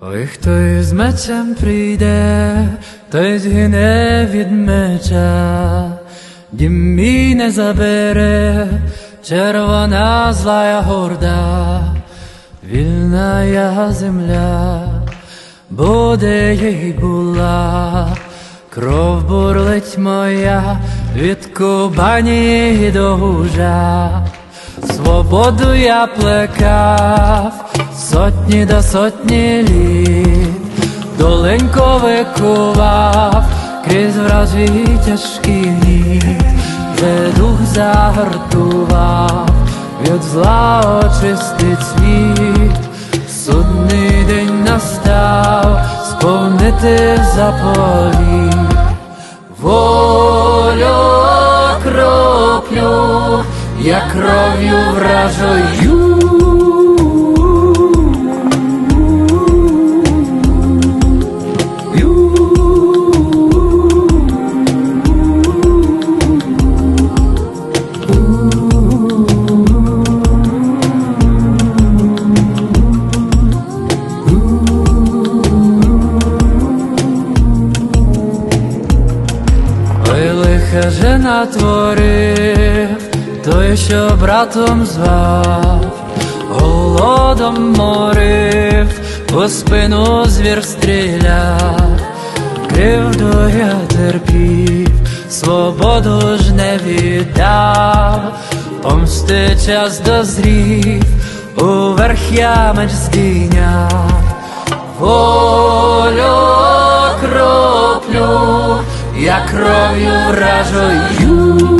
Ой, хто із мечем прийде, той згине від меча, дім мій не забере, червона злая горда, вільна я земля, буде їй була, кров бурлить моя від Кубані до Гужа. Свободу я плекав сотні до сотні літ, доленько викував крізь вражі тяжкі ніт, де дух загартував, від зла очистить світ, судний день настав, сповнити заповіт. Волю окроплю, я кров'ю вражою. Лиха же натворив, той, що братом звав, голодом морив, у спину звір стріляв, кривду я терпів, свободу ж не віддав, помсти час дозрів, уверх я меч здійняв, волю окроплю, я кров'ю вражою.